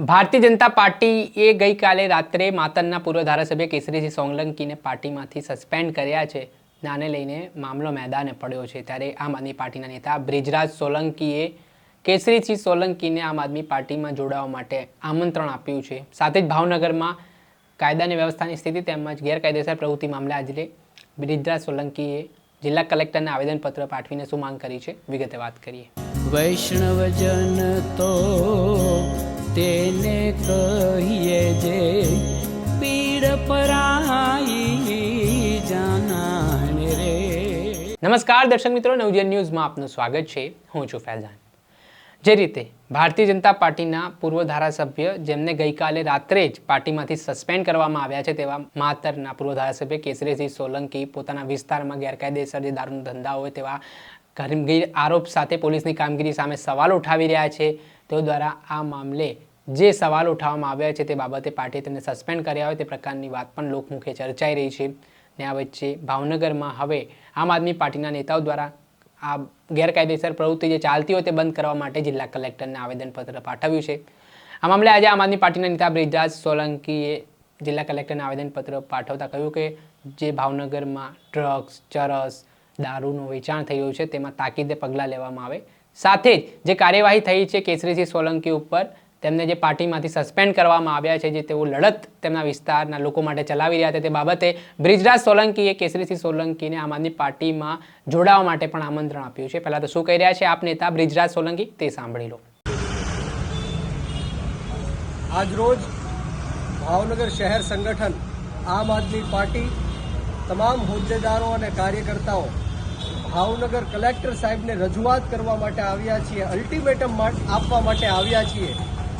ભારતીય જનતા પાર્ટીએ ગઈકાલે રાત્રે માતરના પૂર્વ ધારાસભ્ય કેસરીસિંહ સોલંકીને પાર્ટીમાંથી સસ્પેન્ડ કર્યા છે. નાને લઈને મામલો મેદાને પડ્યો છે. ત્યારે આમ આદમી પાર્ટીના નેતા બ્રિજરાજ સોલંકીએ કેસરીસિંહ સોલંકીને આમ આદમી પાર્ટીમાં જોડાવા માટે આમંત્રણ આપ્યું છે. સાથે જ ભાવનગરમાં કાયદાની વ્યવસ્થાની સ્થિતિ તેમજ ગેરકાયદેસર પ્રવૃત્તિ મામલે આજે બ્રિજરાજ સોલંકીએ જિલ્લા કલેક્ટરને આવેદનપત્ર પાઠવીને શું માંગ કરી છે? વિગતે વાત કરીએ. વૈષ્ણવજન તો કહીએ જે પીડ પરાઈ જાનાને રે. નમસ્કાર દર્શક મિત્રો, નવજીવન ન્યૂઝમાં આપનું સ્વાગત છે. હું છું ફૈઝાન. જે રીતે ભારતીય જનતા પાર્ટીના પૂર્વ ધારાસભ્ય, જેમને ગઈકાલે રાત્રે જ પાર્ટીમાંથી સસ્પેન્ડ કરવામાં આવ્યા છે, તેવા માતરના પૂર્વ ધારાસભ્ય કેસરીસિંહ સોલંકી પોતાના વિસ્તારમાં ગેરકાયદેસર જે દારૂનો ધંધા હોય તેવા ગંભીર આરોપ સાથે પોલીસની કામગીરી સામે સવાલ ઉઠાવી રહ્યા છે. તેઓ દ્વારા આ મામલે જે સવાલ ઉઠાવવામાં આવ્યા છે તે બાબતે પાર્ટીએ તેમને સસ્પેન્ડ કર્યા હોય તે પ્રકારની વાત પણ લોકમુખે ચર્ચાઈ રહી છે. ને આ વચ્ચે ભાવનગરમાં હવે આમ આદમી પાર્ટીના નેતાઓ દ્વારા આ ગેરકાયદેસર પ્રવૃત્તિ જે ચાલતી હોય તે બંધ કરવા માટે જિલ્લા કલેક્ટરને આવેદનપત્ર પાઠવ્યું છે. આ મામલે આજે આમ આદમી પાર્ટીના નેતા બ્રિજરાજ સોલંકીએ જિલ્લા કલેક્ટરને આવેદનપત્ર પાઠવતા કહ્યું કે જે ભાવનગરમાં ડ્રગ્સ, ચરસ, દારૂનું વેચાણ થઈ રહ્યું છે તેમાં તાકીદે પગલાં લેવામાં આવે. સાથે જ જે કાર્યવાહી થઈ છે કેસરીસિંહ સોલંકી ઉપર તેમને જે પાર્ટીમાંથી સસ્પેન્ડ કરવામાં આવ્યા છે, જે તેઓ લડત તેમના વિસ્તારના લોકો માટે ચલાવી રહ્યા હતા તે બાબતે બ્રિજરાજ સોલંકીએ, કેસરીસિંહ સોલંકીને આમ આદમી પાર્ટીમાં જોડાવા માટે પણ આમંત્રણ આપ્યું છે. પહેલાં તો શું કહી રહ્યા છે આપ નેતા બ્રિજરાજ સોલંકી? તે સાંભળી લો. આજરોજ ભાવનગર શહેર સંગઠન, આમ આદમી પાર્ટી, તમામ હોદ્દેદારો અને કાર્યકર્તાઓ ભાવનગર કલેક્ટર સાહેબને રજૂઆત કરવા માટે આવ્યા છીએ અલ્ટિમેટમ આપવા માટે આવ્યા છીએ.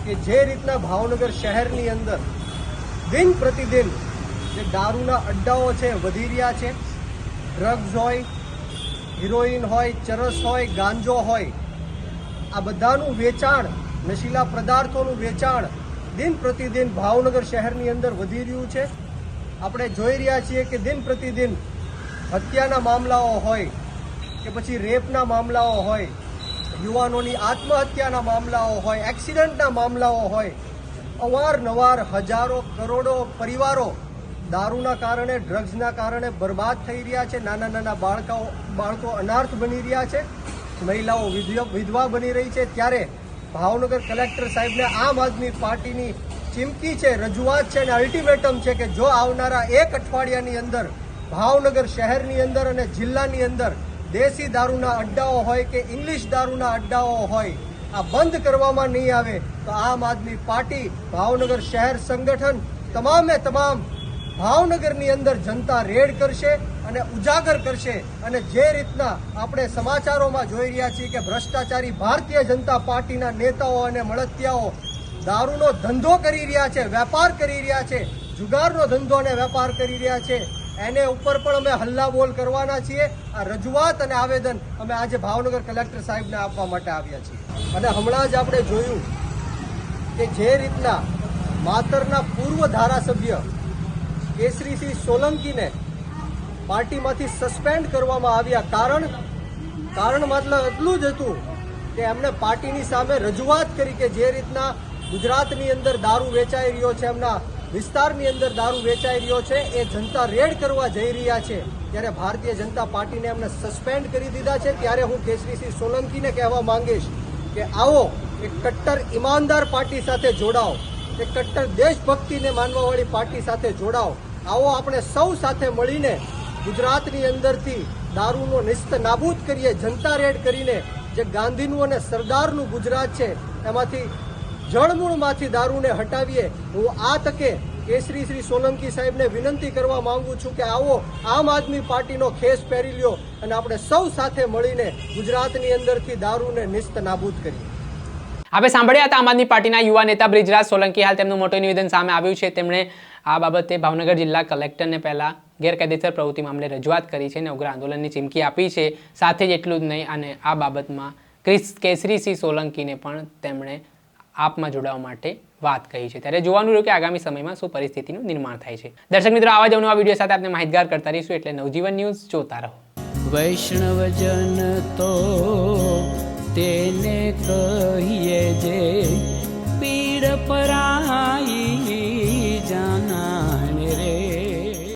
કે જે રીતના ભાવનગર શહેરની અંદર દિન પ્રતિદિન જે દારૂના અડ્ડાઓ છે, વધી રહ્યા છે ડ્રગ્સ હોય હિરોઈન હોય, ચરસ હોય, ગાંજો હોય, આ બધાનું વેચાણ, નશીલા પદાર્થોનું વેચાણ દિન પ્રતિદિન ભાવનગર શહેરની અંદર વધી રહ્યું છે. આપણે જોઈ રહ્યા છીએ કે દિન પ્રતિદિન હત્યાના મામલાઓ હોય કે પછી રેપના મામલાઓ હોય યુવાનોની આત્મહત્યાના મામલાઓ હોય, એક્સિડન્ટના મામલાઓ હોય, અવારનવાર હજારો કરોડો પરિવારો દારૂના કારણે, ડ્રગ્સના કારણે બરબાદ થઈ રહ્યા છે. નાના નાના બાળકાઓ, બાળકો અનાર્થ બની રહ્યા છે. મહિલાઓ વિધવા બની રહી છે. ત્યારે ભાવનગર કલેક્ટર સાહેબને આમ આદમી પાર્ટીની ચીમકી છે, રજૂઆત છે અને અલ્ટિમેટમ છે કે જો આવનારા એક અઠવાડિયાની અંદર ભાવનગર શહેરની અંદર અને જિલ્લાની અંદર દેશી દારૂના અડ્ડાઓ હોય કે ઇંગ્લિશ દારૂના અડ્ડાઓ હોય, આ બંધ કરવામાં નહીં આવે, તો આમ આદમી પાર્ટી, ભાવનગર શહેર સંગઠન, તમામે તમામ ભાવનગરની અંદર જનતા રેડ કરશે અને ઉજાગર કરશે. અને જે રીતના આપણે સમાચારોમાં જોઈ રહ્યા છીએ કે ભ્રષ્ટાચારી ભારતીય જનતા પાર્ટીના નેતાઓ અને મળતિયાઓ દારૂનો ધંધો કરી રહ્યા છે, વેપાર કરી રહ્યા છે, જુગારનો ધંધો અને વેપાર કરી રહ્યા છે એને ઉપર પણ અમે હલ્લા બોલ કરવાના છીએ. આ રજૂઆત અને આવેદન અમે આજે ભાવનગર કલેક્ટર સાહેબને આપવા માટે આવ્યા છીએ. અને હમણાં જ આપણે જોયું કે જે રીતના માતરના પૂર્વ ધારાસભ્ય કેસરીસિંહ સોલંકીને પાર્ટીમાંથી સસ્પેન્ડ કરવામાં આવ્યા કારણ કારણ મતલબ એટલું જ હતું કે એમણે પાર્ટીની સામે રજૂઆત કરી કે જે રીતના ગુજરાતની અંદર દારૂ વેચાઈ રહ્યો છે એમના વિસ્તારની અંદર દારૂ વેચાઈ રહ્યો છે. એ જનતા રેડ કરવા જઈ રહ્યા છે. ત્યારે ભારતીય જનતા પાર્ટીને એમને સસ્પેન્ડ કરી દીધા છે. ત્યારે હું કેસરીસિંહ સોલંકીને કહેવા માંગીશ કે આવો એક કટ્ટર ઈમાનદાર પાર્ટી સાથે જોડાઓ. એક કટ્ટર દેશભક્તિને માનવાવાળી પાર્ટી સાથે જોડાઓ. આવો આપણે સૌ સાથે મળીને ગુજરાતની અંદરથી દારૂનો નિસ્ત નાબૂદ કરીએ. જનતા રેડ કરીને જે ગાંધીનું અને સરદારનું ગુજરાત છે, એમાંથી જળમૂળમાંથી દારૂને હટાવીએ, હું આ તકે કેસરી શ્રી સોલંકી સાહેબને વિનંતી કરવા માંગુ છું કે આવો આમ આદમી પાર્ટીનો ખેસ પહેરી લ્યો અને આપણે સૌ સાથે મળીને ગુજરાતની અંદરથી દારૂને નિસ્ત નાબૂદ કરીએ. આપણે સાંભળ્યા હતા આમ આદમી પાર્ટીના યુવા નેતા બ્રિજરાજ સોલંકી. હાલ તેમનું મોટું નિવેદન સામે આવ્યું છે. તેમણે આ બાબતે ભાવનગર જિલ્લા કલેક્ટરને પહેલાં ગેરકાયદેસર પ્રવૃત્તિ મામલે રજૂઆત કરી છે અને ઉગ્ર આંદોલનની ચીમકી આપી છે. સાથે જ એટલું જ નહીં, અને આ બાબતમાં ક્રિસ કેસરીસિંહ સોલંકીને પણ તેમણે આપમાં જોડાવા માટે વાત કહી છે. ત્યારે જોવાનું રહ્યું કે આગામી સમયમાં શું પરિસ્થિતિનું નિર્માણ થાય છે. દર્શક મિત્રો, આવા જ અવનવા વીડિયો સાથે આપણે માહિતગાર કરતા રહીશું એટલે નવજીવન ન્યૂઝ જોતા રહો. વૈષ્ણવજન તો તેને કહીએ જે પીડ પરાઈ